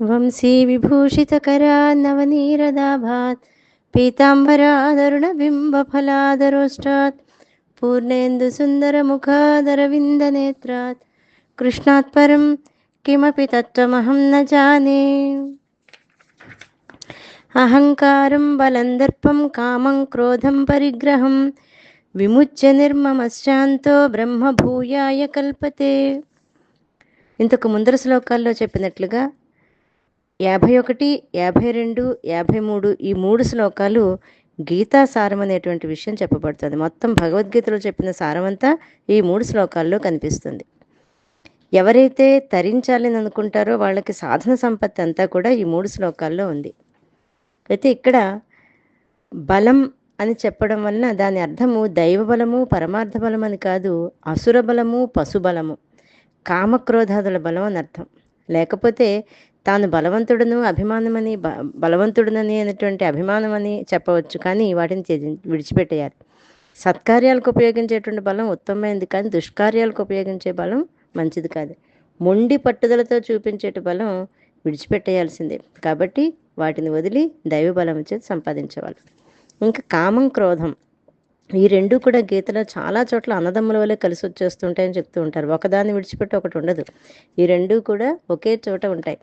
వంశీ విభూషితకరా నవనీరదాభాత్ పీతాంబరాదరుణబింబఫలాదరోష్టాత్ పూర్ణేందు సుందరముఖాదరవిందనేత్రాత్ కృష్ణాత్ పరం కిమపి తత్వమహం న జానే అహంకారం బలందర్పం కామం క్రోధం పరిగ్రహం విముచ్య నిర్మమశాంతో బ్రహ్మభూయాయ కల్పతే ఇంతకు ముందర శ్లోకాల్లో చెప్పినట్లుగా యాభై ఒకటి యాభై రెండు యాభై మూడు ఈ మూడు శ్లోకాలు గీతా సారం అనేటువంటి విషయం చెప్పబడుతుంది. మొత్తం భగవద్గీతలో చెప్పిన సారమంతా ఈ మూడు శ్లోకాల్లో కనిపిస్తుంది. ఎవరైతే తరించాలని అనుకుంటారో వాళ్ళకి సాధన సంపత్తి అంతా కూడా ఈ మూడు శ్లోకాల్లో ఉంది. అయితే ఇక్కడ బలం అని చెప్పడం వలన దాని అర్థము దైవ బలము పరమార్థ బలం అని కాదు అసుర బలము పశుబలము కామక్రోధాదుల బలం అని అర్థం. లేకపోతే తాను బలవంతుడును అభిమానమని బ బలవంతుడునని అనేటువంటి అభిమానం అని చెప్పవచ్చు కానీ వాటిని విడిచిపెట్టేయాలి. సత్కార్యాలకు ఉపయోగించేటువంటి బలం ఉత్తమమైనది కానీ దుష్కార్యాలకు ఉపయోగించే బలం మంచిది కాదు. మొండి పట్టుదలతో చూపించేటి బలం విడిచిపెట్టేయాల్సిందే. కాబట్టి వాటిని వదిలి దైవ బలం చేతి సంపాదించేవాళ్ళు ఇంకా కామం క్రోధం ఈ రెండు కూడా గీతలో చాలా చోట్ల అన్నదమ్ముల వల్లే కలిసి వచ్చేస్తుంటాయని చెప్తూ ఉంటారు. ఒకదాన్ని విడిచిపెట్టి ఒకటి ఉండదు. ఈ రెండు కూడా ఒకే చోట ఉంటాయి.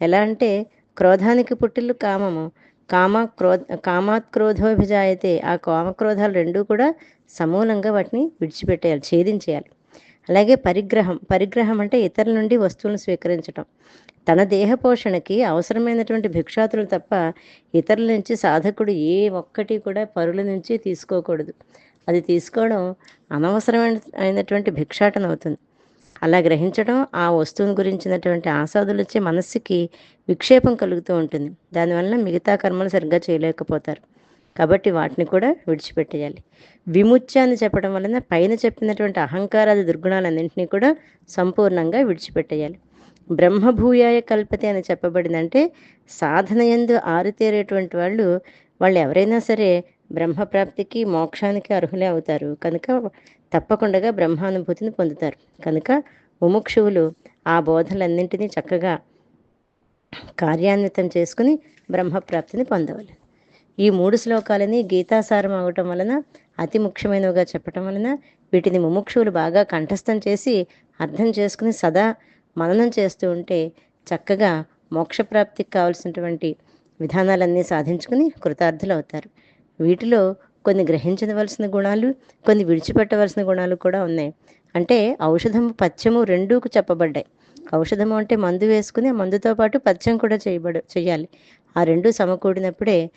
ఎలా అంటే క్రోధానికి పుట్టిల్లు కామము. కామ క్రోధ కామాత్ క్రోధోభిజాయతే ఆ కామక్రోధాలు రెండూ కూడా సమూలంగా వాటిని విడిచిపెట్టేయాలి ఛేదించేయాలి. అలాగే పరిగ్రహం. పరిగ్రహం అంటే ఇతరుల నుండి వస్తువులను స్వీకరించటం. తన దేహ పోషణకి అవసరమైనటువంటి భిక్షాతులు తప్ప ఇతరుల నుంచి సాధకుడు ఏ ఒక్కటి కూడా పరుల నుంచి తీసుకోకూడదు. అది తీసుకోవడం అనవసరమైన అయినటువంటి భిక్షాటన అవుతుంది అలా గ్రహించడం ఆ వస్తువుని గురించినటువంటి ఆసాదులు వచ్చే మనస్సుకి విక్షేపం కలుగుతూ ఉంటుంది. దానివల్ల మిగతా కర్మలు సరిగ్గా చేయలేకపోతారు. కాబట్టి వాటిని కూడా విడిచిపెట్టేయాలి. విముచ్య అని చెప్పడం వలన పైన చెప్పినటువంటి అహంకారాది దుర్గుణాలన్నింటినీ కూడా సంపూర్ణంగా విడిచిపెట్టేయాలి. బ్రహ్మభూయాయ కల్పతే అని చెప్పబడిందంటే సాధన ఎందు ఆరితేరేటువంటి వాళ్ళు వాళ్ళు ఎవరైనా సరే బ్రహ్మప్రాప్తికి మోక్షానికి అర్హులే అవుతారు. కనుక తప్పకుండా బ్రహ్మానుభూతిని పొందుతారు. కనుక ముముక్షువులు ఆ బోధనలన్నింటినీ చక్కగా కార్యాన్వితం చేసుకుని బ్రహ్మప్రాప్తిని పొందవాలి. ఈ మూడు శ్లోకాలని గీతాసారం అవటం వలన అతి ముఖ్యమైనవిగా చెప్పటం వలన వీటిని ముముక్షువులు బాగా కంఠస్థం చేసి అర్థం చేసుకుని సదా మననం చేస్తూ ఉంటే చక్కగా మోక్షప్రాప్తికి కావలసినటువంటి విధానాలన్నీ సాధించుకుని కృతార్థులు అవుతారు వీటిలో కొన్ని గ్రహించవలసిన గుణాలు కొన్ని విడిచిపెట్టవలసిన గుణాలు కూడా ఉన్నాయి. అంటే ఔషధము పథ్యము రెండూకు చెప్పబడ్డాయి. ఔషధము అంటే మందు వేసుకుని ఆ మందుతో పాటు పథ్యం కూడా చేయబడ చేయాలి. ఆ రెండు సమకూడినప్పుడే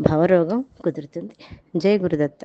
భవరోగం కుదురుతుంది. జై గురుదత్త.